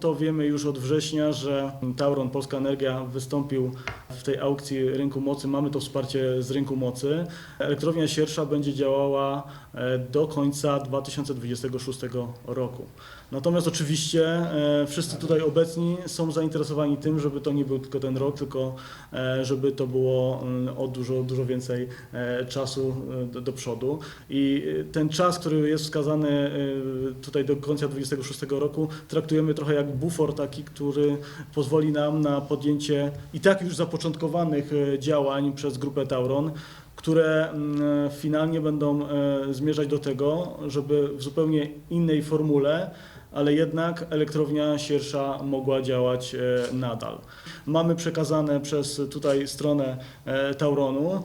To wiemy już od września, że Tauron Polska Energia wystąpił w tej aukcji rynku mocy. Mamy to wsparcie z rynku mocy. Elektrownia Siersza będzie działała e, do końca 2026 roku. Natomiast oczywiście e, wszyscy tutaj obecni są zainteresowani tym, żeby to nie był tylko ten rok, tylko e, żeby to było mm, o dużo, dużo więcej czasu do, do przodu. I ten czas, który jest wskazany tutaj do końca 2026 roku, traktujemy trochę jak bufor taki, który pozwoli nam na podjęcie i tak już zapoczątkowanych e, działań przez grupę Tauron, które mm, finalnie będą e, zmierzać do tego, żeby w zupełnie innej formule, ale jednak elektrownia Siersza mogła działać e, nadal. Mamy przekazane przez tutaj stronę Tauronu,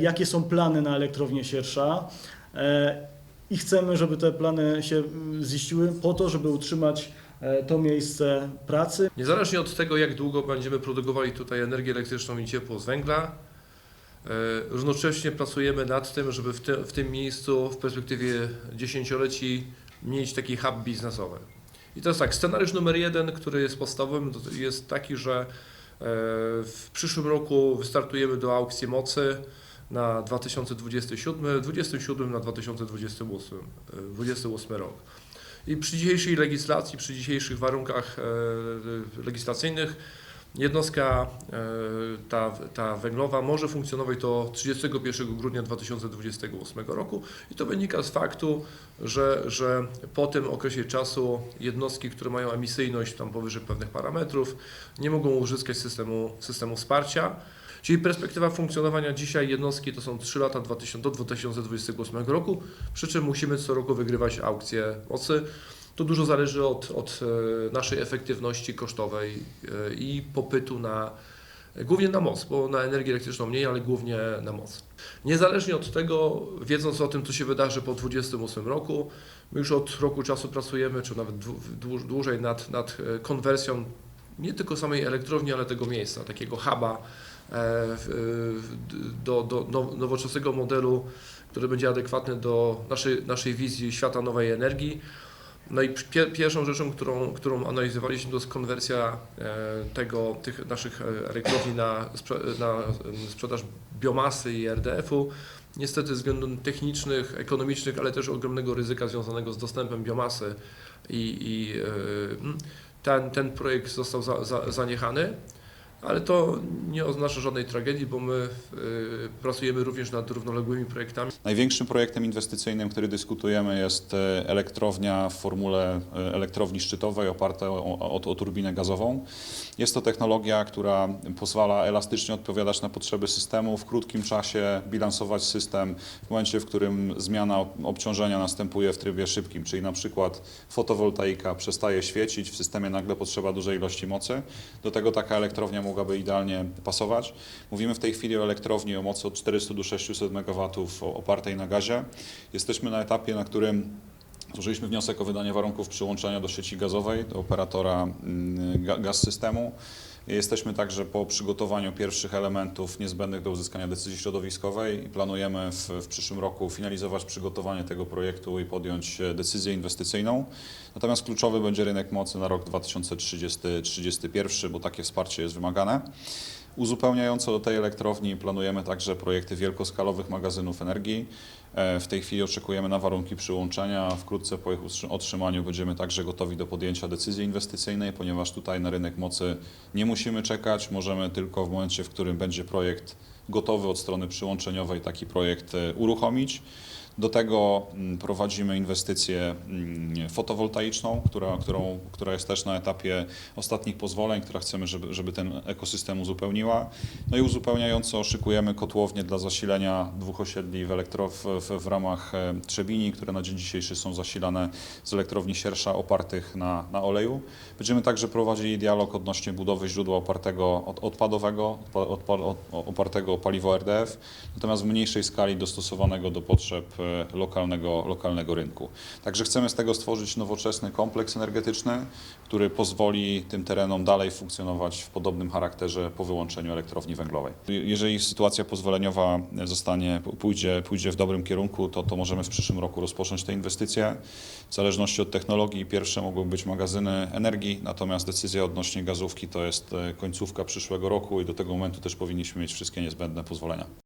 jakie są plany na elektrownię Siersza i chcemy, żeby te plany się mm, ziściły po to, żeby utrzymać to miejsce pracy. Niezależnie od tego, jak długo będziemy produkowali tutaj energię elektryczną i ciepło z węgla, e, równocześnie pracujemy nad tym, żeby w, te, w tym miejscu w perspektywie dziesięcioleci mieć taki hub biznesowy. I to jest tak, scenariusz numer jeden, który jest podstawowym, jest taki, że e, w przyszłym roku wystartujemy do aukcji mocy na 2027, 27 na 2028 e, 28 rok. I przy dzisiejszej legislacji, przy dzisiejszych warunkach e, legislacyjnych, jednostka e, ta, ta węglowa może funkcjonować do 31 grudnia 2028 roku i to wynika z faktu, że, że po tym okresie czasu jednostki, które mają emisyjność tam powyżej pewnych parametrów, nie mogą uzyskać systemu, systemu wsparcia. Czyli perspektywa funkcjonowania dzisiaj jednostki to są 3 lata 2000, do 2028 roku, przy czym musimy co roku wygrywać aukcje mocy. To dużo zależy od, od e, naszej efektywności kosztowej e, i popytu na głównie na moc, bo na energię elektryczną mniej, ale głównie na moc. Niezależnie od tego, wiedząc o tym, co się wydarzy po 2028 roku, my już od roku czasu pracujemy, czy nawet dłu- dłu- dłużej nad, nad e, konwersją nie tylko samej elektrowni, ale tego miejsca, takiego huba do, do now- nowoczesnego modelu, który będzie adekwatny do naszej, naszej wizji świata nowej energii. No i pie, pierwszą rzeczą, którą, którą analizowaliśmy, to jest konwersja e, tego, tych naszych elektrowni na, na sprzedaż biomasy i RDF-u. Niestety ze względów technicznych, ekonomicznych, ale też ogromnego ryzyka związanego z dostępem biomasy i, i e, ten, ten projekt został za, za, zaniechany. Ale to nie oznacza żadnej tragedii, bo my e, pracujemy również nad równoległymi projektami. Największym projektem inwestycyjnym, który dyskutujemy, jest e, elektrownia w formule e, elektrowni szczytowej oparta o, o, o turbinę gazową. Jest to technologia, która pozwala elastycznie odpowiadać na potrzeby systemu, w krótkim czasie bilansować system w momencie, w którym zmiana obciążenia następuje w trybie szybkim, czyli na przykład fotowoltaika przestaje świecić, w systemie nagle potrzeba dużej ilości mocy. Do tego taka elektrownia mogłaby idealnie pasować. Mówimy w tej chwili o elektrowni o mocy od 400 do 600 MW opartej na gazie. Jesteśmy na etapie, na którym Złożyliśmy wniosek o wydanie warunków przyłączenia do sieci gazowej, do operatora mm, ga- gaz systemu. Jesteśmy także po przygotowaniu pierwszych elementów niezbędnych do uzyskania decyzji środowiskowej i planujemy w, w przyszłym roku finalizować przygotowanie tego projektu i podjąć e, decyzję inwestycyjną. Natomiast kluczowy będzie rynek mocy na rok 2030-2031, bo takie wsparcie jest wymagane. Uzupełniająco do tej elektrowni planujemy także projekty wielkoskalowych magazynów energii. E, W tej chwili oczekujemy na warunki przyłączenia. Wkrótce po ich otrzymaniu będziemy także gotowi do podjęcia decyzji inwestycyjnej, ponieważ tutaj na rynek mocy nie musimy czekać. Możemy tylko w momencie, w którym będzie projekt gotowy od strony przyłączeniowej taki projekt e, uruchomić. Do tego mm, prowadzimy inwestycję mm, fotowoltaiczną, która, którą, która jest też na etapie ostatnich pozwoleń, która chcemy, żeby, żeby ten ekosystem uzupełniła. No i uzupełniająco szykujemy kotłownie dla zasilenia dwóch osiedli w, w, w, ramach e, Trzebini, które na dzień dzisiejszy są zasilane z elektrowni Siersza opartych na, na oleju. Będziemy także prowadzili dialog odnośnie budowy źródła opartego od, odpadowego, odpa, odpa, od, opartego o paliwo RDF, natomiast w mniejszej skali dostosowanego do potrzeb e, lokalnego, lokalnego rynku. Także chcemy z tego stworzyć nowoczesny kompleks energetyczny, który pozwoli tym terenom dalej funkcjonować w podobnym charakterze po wyłączeniu elektrowni węglowej. Jeżeli sytuacja pozwoleniowa zostanie, pójdzie, pójdzie w dobrym kierunku, to, to możemy w przyszłym roku rozpocząć te inwestycje. W zależności od technologii pierwsze mogą być magazyny energii, natomiast decyzja odnośnie gazówki to jest e, końcówka przyszłego roku i do tego momentu też powinniśmy mieć wszystkie niezbędne pozwolenia.